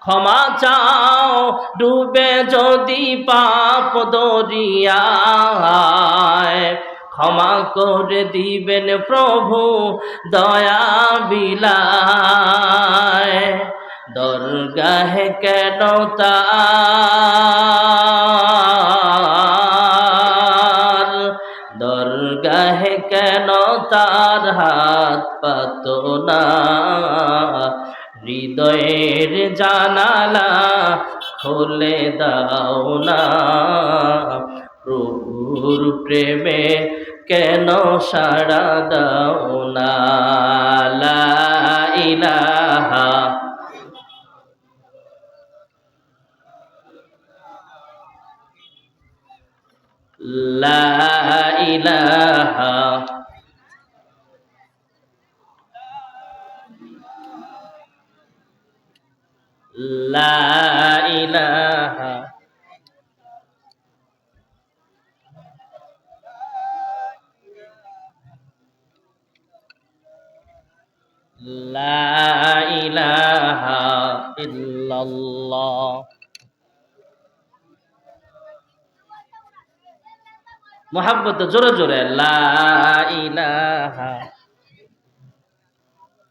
ক্ষমা চাও, ডুবে যদি পাপ দরিয়ায়। ক্ষমা করে দিবেন প্রভু দয়া বিলায়। দরগাহে কেন তার? দরগাহে কেন তার হাত পাত না? হৃদয়ের জানালা খুলে দাও না। প্রভুর প্রেমে কেন সাড়া দাও না? ইলাহা লা ইলাহা লা ইলাহা লা ইলাহা ইল্লাল্লাহ। মোহাব্বত জোরে জোরে লা ইলাহা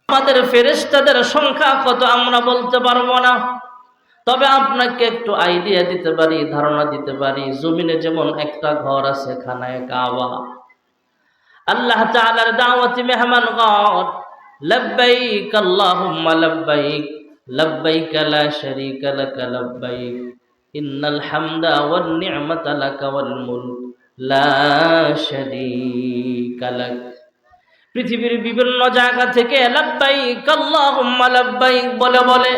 আমাদের ফেরেশতাদের সংখ্যা কত আমরা বলতে পারব না। তবে আপনাকে একটু আইডিয়া দিতে পারি, ধারণা দিতে পারি, জমিনে যেমন একটা ঘর আছে, খানায় কাবা। আল্লাহ তাআলার দাওয়াতি মেহমান ঘর লব্বাইক আল্লাহুম্মা লব্বাইক লব্বাইক লা শারীকা লাক লব্বাইক, ইন্নাল হামদা ওয়ান নি'মাতা লাক ওয়াল মুলক, লা শারীকা লাক পৃথিবীর বিভিন্ন জায়গা থেকে বলে বলে।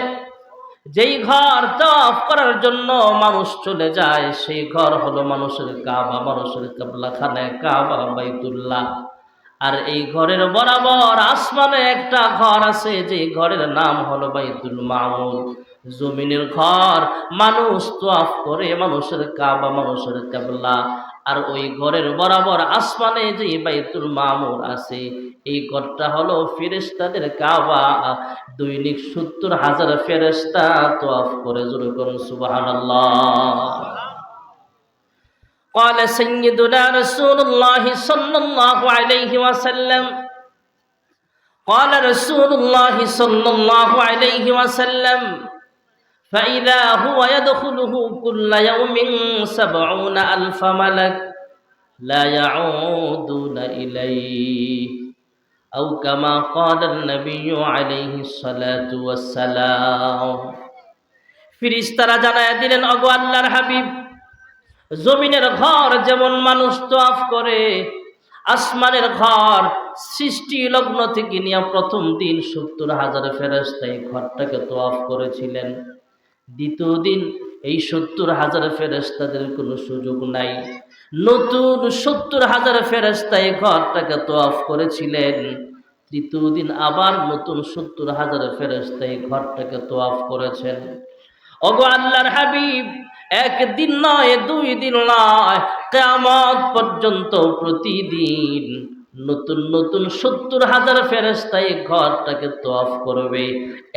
যেই ঘর তফ করার জন্য মানুষ চলে যায়, সেই ঘর হলো মানুষের কাবা, মানুষের কাবলাখানে, কাবা বাইতুল্লাহ। আর এই ঘরের বরাবর আসমানে একটা ঘর আছে, যে ঘরের নাম হলো বাইতুল মামুর জমিনের ঘর, মানুষ তোয়াফ করে মানুষের কাবা, মানুষের কাবলা। আর ওই ঘরের বরাবর আসমানে যে বাইতুল মামুর আছে এই ঘরটা হলো ফেরেস্তাদের কাবা দৈনিক সত্তর হাজার ফেরেস্তা তোয়াফ করে জোরে করুন সুবহানাল্লাহ قال سيدنا رسول الله صلى الله عليه وسلم قال رسول الله صلى الله عليه وسلم فإذا هو يدخله كل يوم سبعون ألف ملك لا يعودون إليه أو كما قال النبي عليه الصلاة والسلام ফিরিস্তারা জানায় দিলেন অগো আল্লাহর হাবিব জমিনের ঘর যেমন মানুষ তোয়াফ করে আসমানের ঘর সৃষ্টি লগ্ন থেকে নিয়ে প্রথম দিন সত্তর হাজার ফেরস্তা এই ঘরটাকে তোয়াফ করেছিলেন দ্বিতীয় দিন এই সত্তর হাজার ফেরস্তাদের কোনো সুযোগ নাই। নতুন সত্তর হাজার ফেরস্তা এই ঘরটাকে তোয়াফ করেছিলেন। তৃতীয় দিন আবার নতুন সত্তর হাজার ফেরস্তা এই ঘরটাকে তোয়াফ করেছেন। ওগো আল্লাহর হাবিব, একদিন নয়, দুই দিন নয় কেমন পর্যন্ত প্রতিদিন নতুন নতুন সত্তর হাজার ফেরেস্তা এই ঘরটাকে তোয়াফ করবে।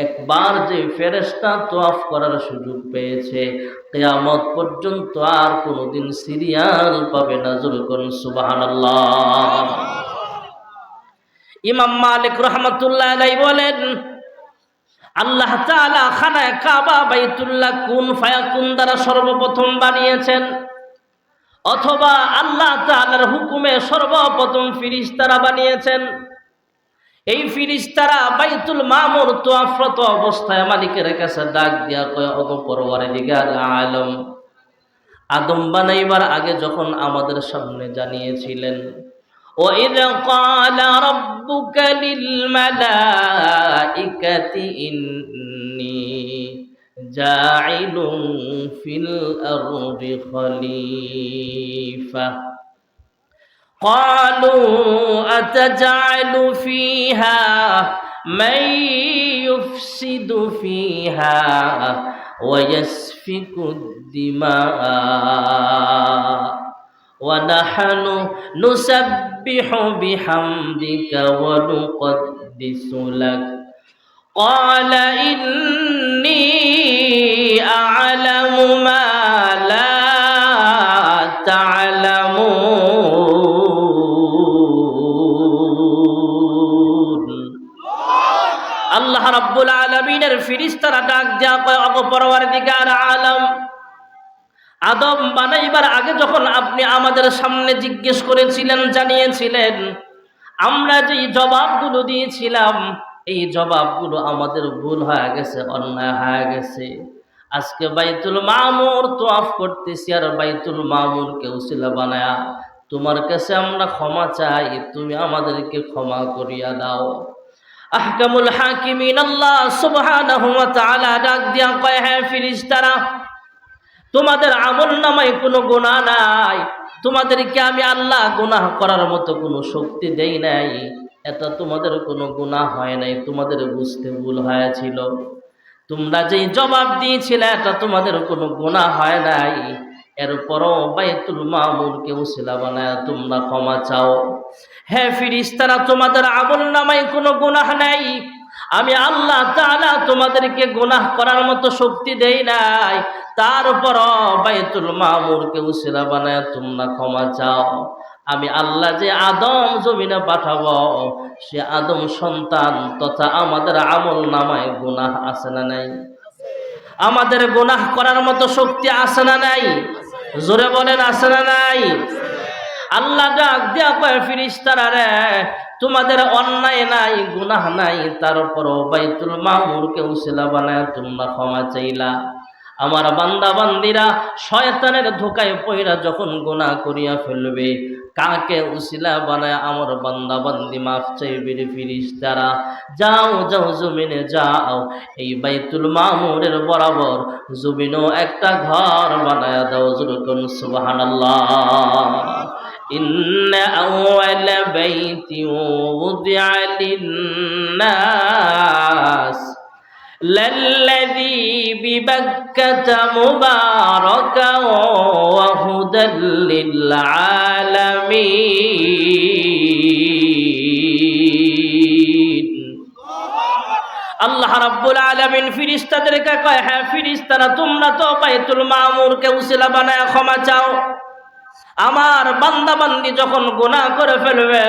একবার যে ফেরেস্তা তোয়াফ করার সুযোগ পেয়েছে, কেয়ামত পর্যন্ত আর কোনোদিন সিরিয়াল পাবে না, জোর করুন সুবাহান ইমাম মালিক রহমতুল্লাহ বলেন, আল্লাহ তাআলা খানায় কাবা বাইতুল্লাহ কুন ফায়াকুন দ্বারা সর্বপ্রথম বানিয়েছেন। অথবা আল্লাহ তাআলার হুকুমে সর্বপ্রথম ফিরিস্তারা বানিয়েছেন এই ফিরিস্তারা বাইতুল মামুর তোয়াফরত অবস্থায় মালিকের কাছে ডাক দিয়া কয় অগ পরওয়ারে দিগার আলম আদম বানাইবার আগে যখন আমাদের সামনে জানিয়েছিলেন وإذ قال ربك للملائكة إني جاعل في الأرض خليفة. قالوا أتجعل فيها من يفسد فيها ويسفك الدماء. ونحن نسبح بحمدك ونقدس لك. قال إني أعلم ما لا تعلمون আল্লাহ রাব্বুল আলামিনের ফিরিস্তারা ডাক দেয়া কয় অগ পরওয়ারদিগার আলম আদম বানাইবার আগে যখন আপনি আমাদের সামনে জিজ্ঞেস করেছিলেন জানিয়েছিলেন আমরা যেই জবাবগুলো দিয়েছিলাম এই জবাবগুলো আমাদের ভুল হয়ে গেছে অন্যায় হয়ে গেছে আজকে বাইতুল মামুর তোয়াফ করতেছি আর বাইতুল মামুর কেউ ছিল বানায়া, তোমার কাছে আমরা ক্ষমা চাই, তুমি আমাদেরকে ক্ষমা করিয়া দাও। আহকামুল হাকিমিন, আল্লাহ সুবহানাহু ওয়া তাআলা ডাক দিয়া কয় হ্যাঁ ফিরিস্তারা, তোমাদের আমল নামায় কোনো গুণা নাই। তোমাদেরকে আমি আল্লাহ গুনাহ করার মতো কোনো শক্তি দেই নাই। এটা তোমাদের কোনো গুনাহ হয় নাই, তোমাদের বুঝতে ভুল হয়েছিল। তোমরা যেই জবাব দিয়েছিলে এটা তোমাদের কোনো গুনাহ হয় নাই। এরপরও বাইতুল মামুরকে উসিলা বানায়, তোমরা ক্ষমা চাও। হ্যাঁ ফিরিস্তারা, তোমাদের আমল নামায় কোনো গুনাহ নাই। আমি আল্লাহ তাআলা তোমাদেরকে গুনাহ করার মতো শক্তি দেই নাই। তারপর বাইতুল মামুরকে উসিলা বানায়, তোমরা ক্ষমা চাও। আমি আল্লাহ যে আদম জমিনে পাঠাবো, সে আদম সন্তান তথা আমাদের আমল নামায় গুনাহ আছে না নাই? আমাদের গুনাহ করার মতো শক্তি আছে না নাই? জোরে বলেন, আছে না নাই? আল্লাহ ডাক দিয়া কয়, ফিরিস্তারা রে, তোমাদের অন্যায় নাই, গুনাহ নাই তারপরও বাইতুল মামুরকে উসিলা বানায় তোমরা ক্ষমা চাইলা। আমার বান্দা বান্দিরা শয়তানের ধোকায় পইরা যখন গুনাহ করিয়া ফেলবে কাকে উসিলা বানায় আমার বান্দা বান্দি মাফ চাইবে রে ফিরিস্তারা যাও যাও জমিনে যাও এই বাইতুল মামুরের বরাবর জমিনও একটা ঘর বানায় দাও যেরকম সুবহানাল্লাহ إن أول بيت وضع للناس للذي ببكة مباركا وهدى للعالمين আল্লাহ রাব্বুল আলামিন ফিরিস্তাদেরকে কয় হ্যাঁ ফিরিস্তারা তোমরা তো বাইতুল মামুরকে উসিলা বানায় ক্ষমা চাও আমার বান্দা বান্দি যখন গোনা করে ফেলবে,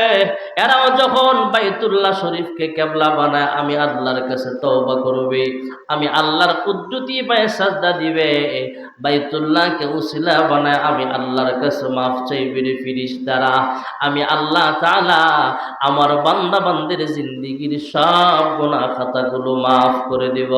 এরাও যখন বাইতুল্লাহ শরীফকে কেবলা বানায়, আমি আল্লাহর কাছে তওবা করবে, আমি আল্লাহর কুদ্দুতি পায়ে সাজদা দিবে, বাইতুল্লাহকে উসিলা বানায়, আমি আল্লাহর কাছে মাফ চাইবে রে ফিরিস্তারা। আমি আল্লাহ তালা আমার বান্দাবান্দির জিন্দিগির সব গোনা খাতাগুলো মাফ করে দেব।